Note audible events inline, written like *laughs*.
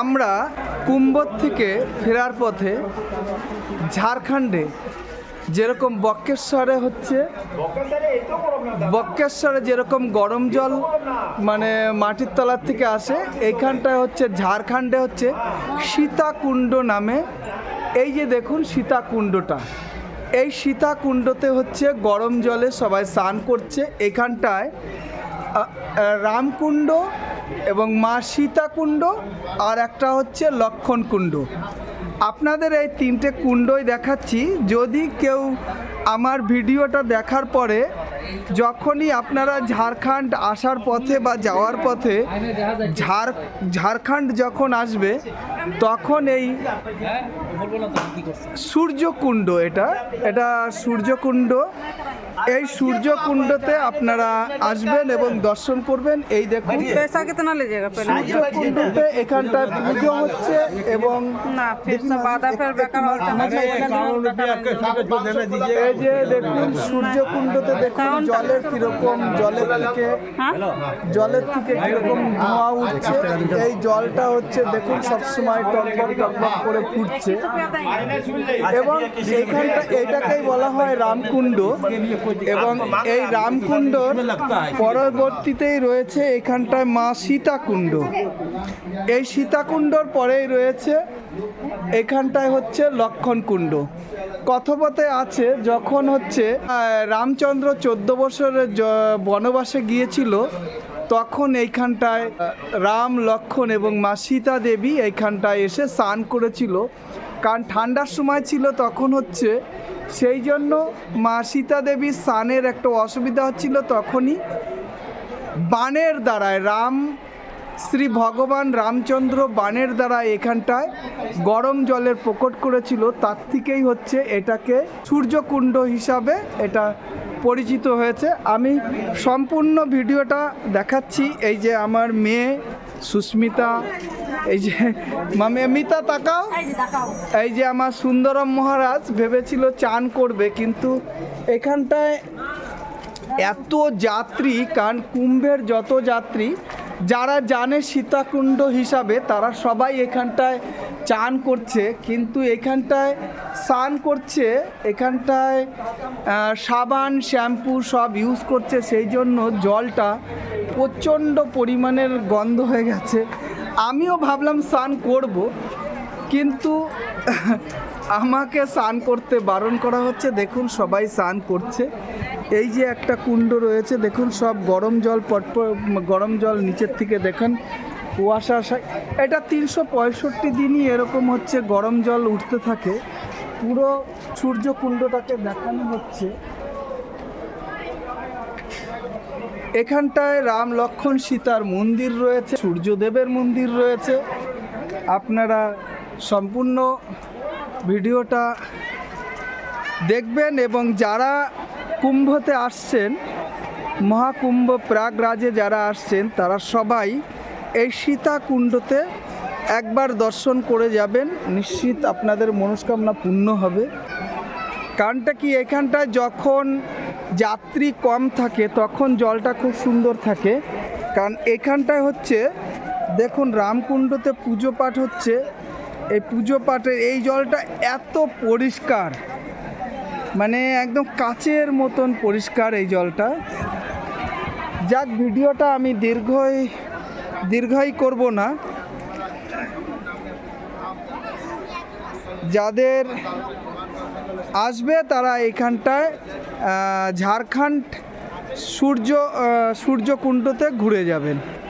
আমরা কুম্ভর থেকে ফেরার পথে ঝাড়খণ্ডে, যেরকম বক্রেশ্বরে হচ্ছে বক্রেশ্বরে যেরকম গরম জল মানে মাটির তলার থেকে আসে, এইখানটায় হচ্ছে, ঝাড়খণ্ডে হচ্ছে সীতাকুণ্ড নামে, এই যে দেখুন সীতাকুণ্ডটা, এই সীতাকুণ্ডতে হচ্ছে গরম জলে সবাই স্নান করছে এখানটায় রামকুণ্ড এবং মা সীতাকুণ্ড আর একটা হচ্ছে লক্ষণ কুণ্ড আপনাদের এই তিনটে কুণ্ডই দেখাচ্ছি। যদি কেউ আমার ভিডিওটা দেখার পরে যখনই আপনারা ঝাড়খণ্ড আসার পথে বা যাওয়ার পথে ঝাড় ঝাড়খণ্ড যখন আসবে, তখন এই সূর্যকুণ্ড এটা। এটা সূর্যকুণ্ড। এই সূর্যকুণ্ডতে আপনারা আসবেন এবং দর্শন করবেন। এই দেখুন সূর্যকুণ্ডতে এখানটায় পুজো হচ্ছে এবং এই যে দেখুন সূর্যকুণ্ডতে দেখুন জলের কীরকম জলের দিকে জলের থেকে কীরকম ধোঁয়া উঠছে। এই জলটা হচ্ছে দেখুন সবসময় টকবক টকবক করে ফুটছে। এবং এইখানটা এটাকেই বলা হয় রামকুণ্ড এবং এই রামকুণ্ডর পরবর্তীতেই রয়েছে এখানটায় মা সীতাকুণ্ড। এই সীতাকুণ্ডর পরেই রয়েছে এখানটায় হচ্ছে লক্ষণকুণ্ড। কথপথে আছে যখন হচ্ছে রামচন্দ্র চোদ্দ বছরের বনবাসে গিয়েছিল, তখন এইখানটায় রাম, লক্ষণ এবং মা সীতা দেবী এইখানটায় এসে স্নান করেছিল। কারণ ঠান্ডার সময় ছিল তখন হচ্ছে, সেই জন্য মা সীতা দেবীর স্নানের একটা অসুবিধা হচ্ছিল তখনই। বানের দ্বারায় রাম, শ্রী ভগবান রামচন্দ্র বানের দ্বারা এখানটায় গরম জলের প্রকট করেছিল, তার থেকেই হচ্ছে এটাকে সূর্যকুণ্ড হিসাবে এটা পরিচিত হয়েছে। আমি সম্পূর্ণ ভিডিওটা দেখাচ্ছি, এই যে আমার মেয়ে সুস্মিতা এই যে মামি মিতা তাকাও। এই যে আমার সুন্দরম মহারাজ ভেবেছিল চান করবে কিন্তু এখানটায় এত যাত্রী কারণ কুম্ভের যত যাত্রী যারা জানে সীতাকুণ্ড হিসাবে, তারা সবাই এখানটায় চান করছে। কিন্তু এখানটায় স্নান করছে, এখানটায় সাবান, শ্যাম্পু সব ইউজ করছে, সেই জন্য জলটা প্রচণ্ড পরিমাণের গন্ধ হয়ে গেছে। আমিও ভাবলাম স্নান করব, কিন্তু *laughs* আমাকে স্নান করতে বারণ করা হচ্ছে। দেখুন, সবাই স্নান করছে। এই যে একটা কুণ্ড রয়েছে, দেখুন, সব গরম জল পটপট গরম জল নিচের থেকে দেখেন, কুয়াশা আসা এটা তিনশো পঁয়ষট্টি দিনই এরকম হচ্ছে, গরম জল উঠতে থাকে। পুরো সূর্যকুণ্ডটাকে দেখানো হচ্ছে। এখানটায় রাম লক্ষণ সীতার মন্দির রয়েছে, সূর্যদেবের মন্দির রয়েছে। আপনারা সম্পূর্ণ ভিডিওটা দেখবেন এবং যারা কুম্ভতে আসছেন, মহাকুম্ভ প্রয়াগরাজে যারা আসছেন, তারা সবাই এই সীতাকুণ্ডতে একবার দর্শন করে যাবেন। নিশ্চিত আপনাদের মনস্কামনা পূর্ণ হবে। কারণটা কি? এখানটায় যখন যাত্রী কম থাকে, তখন জলটা খুব সুন্দর থাকে। কারণ এখানটায় হচ্ছে, দেখুন রামকুণ্ডতে পুজো পাঠ হচ্ছে। এই পুজো পাঠের এই জলটা এত পরিষ্কার। মানে একদম কাচের মতন পরিষ্কার এই জলটা। যাক, ভিডিওটা আমি দীর্ঘই দীর্ঘই করব না। যাদের আসবে তারা এখানটায় ঝাড়খণ্ড সূর্য সূর্যকুণ্ডতে ঘুরে যাবেন।